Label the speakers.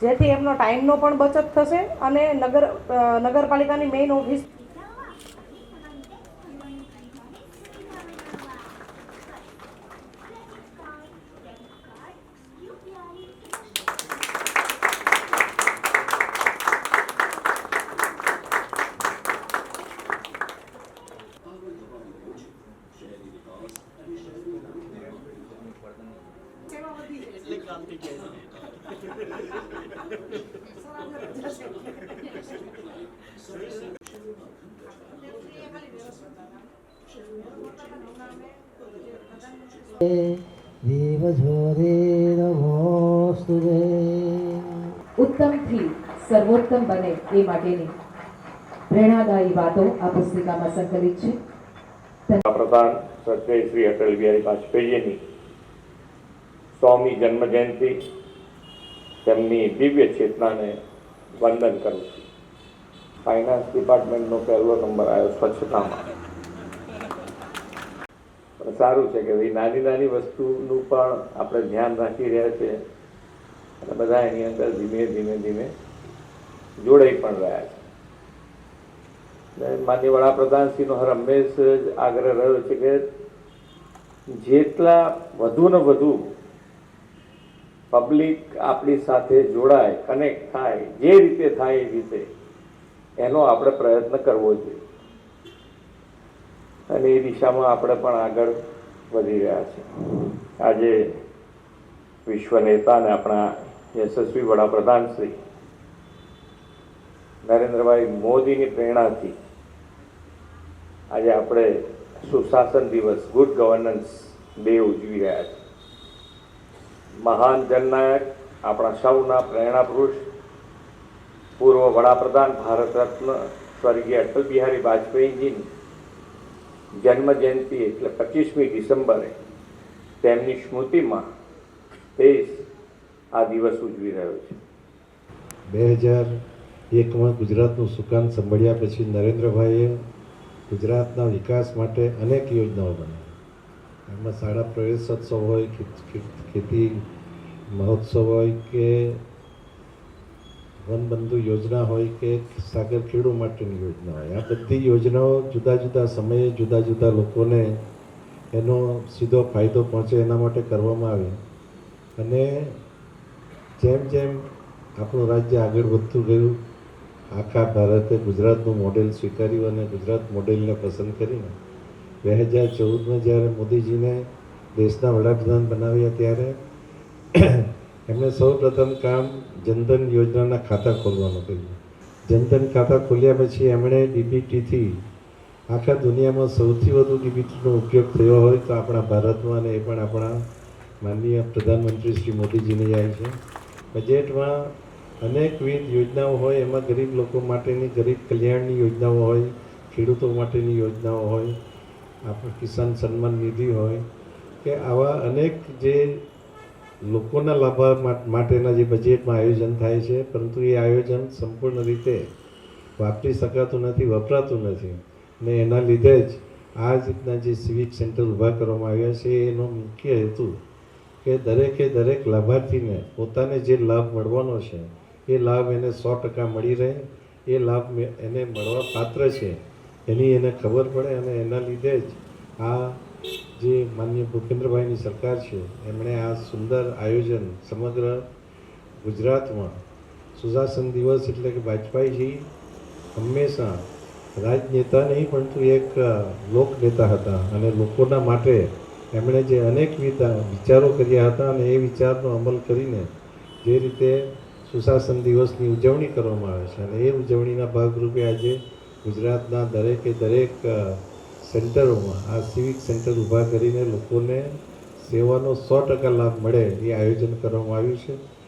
Speaker 1: જેથી એમનો ટાઈમનો પણ બચત થશે અને નગર નગરપાલિકાની મેઇન ઓફિસ
Speaker 2: દેવજોરે નમોસ્તુ
Speaker 3: ઉત્તમથી સર્વોત્તમ બને એ માટેની પ્રેરણાદાયી વાતો આ પુસ્તિકામાં સંકલિત છે.
Speaker 4: પ્રધાન સત્ય શ્રી અટલ બિહારી વાજપેયીની સ્વામી જન્મ જયંતિ તેમની દિવ્ય ચેતનાને વંદન કરું છું. ફાઇનાન્સ ડિપાર્ટમેન્ટનો પહેલો નંબર આવ્યો સ્વચ્છતામાં. સારું છે કે ભાઈ નાની નાની વસ્તુનું પણ આપણે ધ્યાન રાખી રહ્યા છે. અને બધા એની અંદર ધીમે ધીમે ધીમે જોડાઈ પણ રહ્યા છે. ને માન્ય વડાપ્રધાનશ્રીનો હર હંમેશ આગ્રહ રહ્યો છે કે જેટલા વધુ ને વધુ પબ્લિક આપણી સાથે જોડાય કનેક્ટ થાય, જે રીતે થાય એ રીતે, એનો આપણે પ્રયત્ન કરવો જોઈએ. અને એ દિશામાં આપણે પણ આગળ વધી રહ્યા છીએ આજે વિશ્વ નેતા અને આપણા યશસ્વી વડાપ્રધાન શ્રી નરેન્દ્રભાઈ મોદીની પ્રેરણાથી આજે આપણે સુશાસન દિવસ ગુડ ગવર્નન્સ ડે ઉજવી રહ્યા છીએ. મહાન જનનાયક, આપણા સૌના પ્રેરણા પુરુષ, પૂર્વ વડાપ્રધાન ભારત રત્ન સ્વર્ગીય અટલ બિહારી વાજપેયીજીની જન્મ જયંતિ એટલે પચીસમી ડિસેમ્બરે તેમની સ્મૃતિમાં દેશ આ દિવસ ઉજવી રહ્યો છે.
Speaker 5: બે હજાર એકમાં ગુજરાતનું સુકાન સંભળ્યા પછી નરેન્દ્રભાઈએ ગુજરાતના વિકાસ માટે અનેક યોજનાઓ બનાવી. એમાં શાળા પ્રવેશોત્સવ હોય ખેતી મહોત્સવ હોય કે વનબંધુ યોજના હોય કે સાગર ખેડુ માટેની યોજના હોય. આ બધી યોજનાઓ જુદા જુદા સમયે જુદા જુદા લોકોને એનો સીધો ફાયદો પહોંચે એના માટે કરવામાં આવે. અને જેમ જેમ આપણું રાજ્ય આગળ વધતું ગયું, આખા ભારતે ગુજરાતનું મોડેલ સ્વીકાર્યું અને ગુજરાત મોડેલને પસંદ કરીને બે હજાર ચૌદમાં જ્યારે મોદીજીને દેશના વડાપ્રધાન બનાવ્યા ત્યારે એમણે સૌપ્રથમ કામ જનધન યોજનાના ખાતા ખોલવાનું કર્યું. જનધન ખાતા ખોલ્યા પછી એમણે ડીબીટીથી આખા દુનિયામાં સૌથી વધુ ડીબીટીનો ઉપયોગ થયો હોય તો આપણા ભારતમાં અને એ પણ આપણા માનનીય પ્રધાનમંત્રી શ્રી મોદીજીને જાય છે. બજેટમાં અનેકવિધ યોજનાઓ હોય, એમાં ગરીબ લોકો માટેની ગરીબ કલ્યાણની યોજનાઓ હોય, ખેડૂતો માટેની યોજનાઓ હોય આપણા કિસાન સન્માન નિધિ હોય કે આવા અનેક જે લોકોના લાભ માટેના જે બજેટમાં આયોજન થાય છે, પરંતુ એ આયોજન સંપૂર્ણ રીતે વાપરી શકાતું નથી, વપરાતું નથી. ને એના લીધે જ આ રીતના જે સિવિક સેન્ટર ઊભા કરવામાં આવ્યા છે, એનો મુખ્ય હેતુ કે દરેકે દરેક લાભાર્થીને પોતાને જે લાભ મળવાનો છે, એ લાભ એને સો ટકા મળી રહે. એ લાભ એને મળવા પાત્ર છે. એની એને ખબર પડે અને એના લીધે જ આ જે માન્ય ભૂપેન્દ્રભાઈની સરકાર છે, એમણે આ સુંદર આયોજન સમગ્ર ગુજરાતમાં સુશાસન દિવસ એટલે કે વાજપેયીજી હંમેશા રાજનેતા નહીં, પરંતુ એક લોકનેતા હતા અને લોકોના માટે એમણે જે અનેકવિધ વિચારો કર્યા હતા અને એ વિચારનો અમલ કરીને જે રીતે સુશાસન દિવસની ઉજવણી કરવામાં આવે છે અને એ ઉજવણીના ભાગરૂપે આજે ગુજરાતના દરેકે દરેક સેન્ટરોમાં, આ સિવિક સેન્ટર ઊભા કરીને લોકોને સેવાનો સો ટકા લાભ મળે એ આયોજન કરવામાં આવ્યું છે.